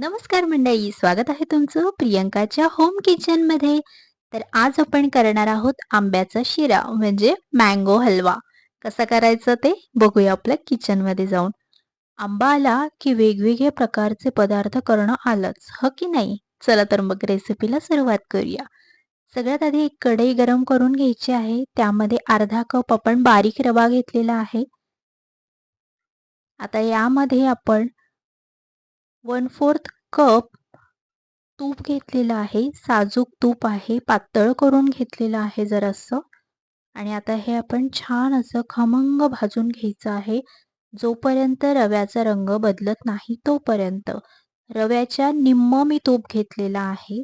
नमस्कार मंडळी स्वागत आहे तुमचं प्रियंकाच्या होम किचनमध्ये. तर आज आपण करणार आहोत आंब्याचा शिरा म्हणजे मँगो हलवा. कसा करायचं ते बघूया आपल्या किचनमध्ये जाऊन. आंबा आला की वेगवेगळ्या प्रकारचे पदार्थ करणं आलंच ह की नाही? चला तर मग रेसिपीला सुरुवात करूया. सगळ्यात आधी एक कढई गरम करून घ्यायची आहे. त्यामध्ये अर्धा कप आपण बारीक रवा घेतलेला आहे. आता यामध्ये आपण वन फोर्थ कप तूप घेतलेलं आहे. साजूक तूप आहे. पातळ करून घेतलेलं आहे जरासं. आणि आता हे आपण छान असं खमंग भाजून घ्यायचं आहे. जोपर्यंत रव्याचा रंग बदलत नाही तोपर्यंत. रव्याच्या निम्म मी तूप घेतलेला आहे.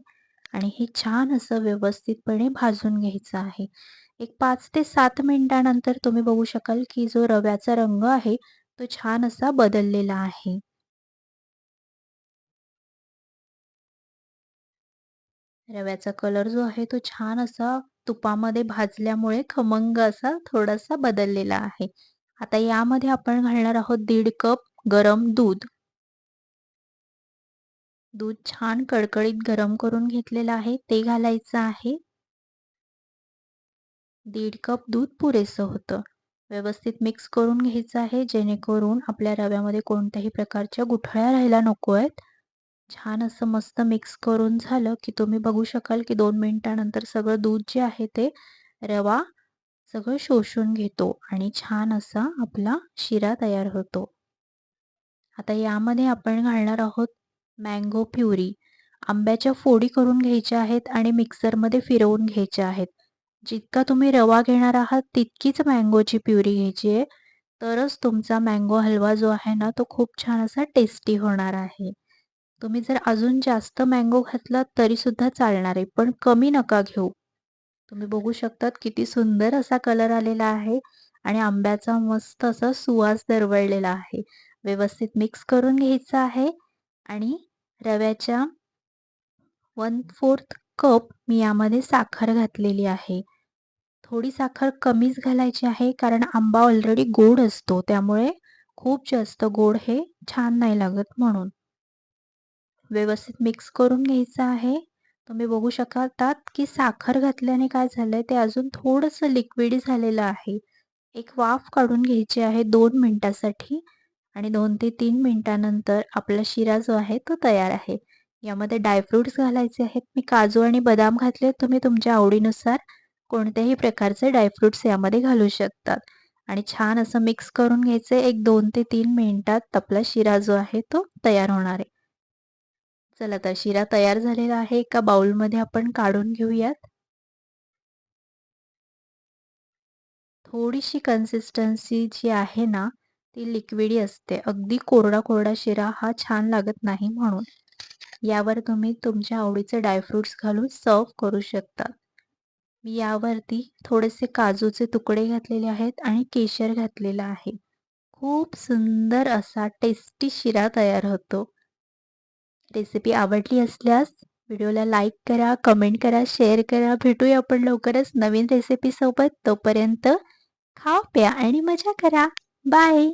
आणि हे छान असं व्यवस्थितपणे भाजून घ्यायचं आहे. एक पाच ते सात मिनिटानंतर तुम्ही बघू शकाल की जो रव्याचा रंग आहे तो छान असा बदललेला आहे. रव्याचा कलर जो आहे तो छान असा तुपामध्ये भाजल्यामुळे खमंग असा थोडासा बदललेला आहे. आता यामध्ये आपण घालणार आहोत दीड कप गरम दूध. दूध छान कडकडीत गरम करून घेतलेलं आहे. ते घालायचं आहे. दीड कप दूध पुरेसं होतं. व्यवस्थित मिक्स करून घ्यायचं आहे. जेणेकरून आपल्या रव्यामध्ये कोणत्याही प्रकारच्या गुठळ्या राहायला नको आहेत. छान असं मस्त मिक्स करून झालं की तुम्ही बघू शकाल की दोन मिनिटानंतर सगळं दूध जे आहे ते रवा सगळं शोषून घेतो आणि छान असा आपला शिरा तयार होतो. आता यामध्ये आपण घालणार आहोत मँगो प्युरी. आंब्याच्या फोडी करून घ्यायच्या आहेत आणि मिक्सरमध्ये फिरवून घ्यायच्या आहेत. जितका तुम्ही रवा घेणार आहात तितकीच मँगोची प्युरी घ्यायची आहे. तरच तुमचा मँगो हलवा जो आहे ना तो खूप छान असा टेस्टी होणार आहे. तुम्ही जर अजून जास्त मँगो घातलात तरीसुद्धा चालणार आहे. पण कमी नका घेऊ. तुम्ही बघू शकतात किती सुंदर असा कलर आलेला आहे आणि आंब्याचा मस्त असा सुवास दरवळलेला आहे. व्यवस्थित मिक्स करून घ्यायचं आहे आणि रव्याच्या वन फोर्थ कप मी यामध्ये साखर घातलेली आहे. थोडी साखर कमीच घालायची आहे कारण आंबा ऑलरेडी गोड असतो. त्यामुळे खूप जास्त गोड हे छान नाही लागत म्हणून. व्यवस्थित मिक्स करून घ्यायचं आहे. तुम्ही बघू शकतात की साखर घातल्याने काय झालंय ते अजून थोडंसं लिक्विड झालेलं आहे. एक वाफ काढून घ्यायची आहे दोन मिनिटासाठी आणि दोन ते तीन मिनिटानंतर आपला शिरा जो आहे तो तयार आहे. यामध्ये ड्रायफ्रुट्स घालायचे आहेत. मी काजू आणि बदाम घातले तुम्ही तुमच्या आवडीनुसार कोणत्याही प्रकारचे ड्रायफ्रुट्स यामध्ये घालू शकतात. आणि छान असं मिक्स करून घ्यायचं एक दोन ते तीन मिनिटात आपला शिरा जो आहे तो तयार होणार आहे. चला तर शिरा तयार झालेला आहे. एका बाउलमध्ये आपण काढून घेऊयात. थोडीशी कन्सिस्टन्सी जी आहे ना ती लिक्विडी असते. अगदी कोरडा कोरडा शिरा हा छान लागत नाही म्हणून. यावर तुम्ही तुमच्या आवडीचे ड्रायफ्रुट्स घालून सर्व करू शकता. मी यावरती थोडेसे काजूचे तुकडे घातलेले आहेत आणि केशर घातलेलं आहे. खूप सुंदर असा टेस्टी शिरा तयार होतो. रेसिपी आवडली असल्यास व्हिडिओला लाईक करा कमेंट करा शेअर करा. भेटूया आपण लवकरच नवीन रेसिपीसोबत तोपर्यंत खा प्या आणि मजा करा. बाय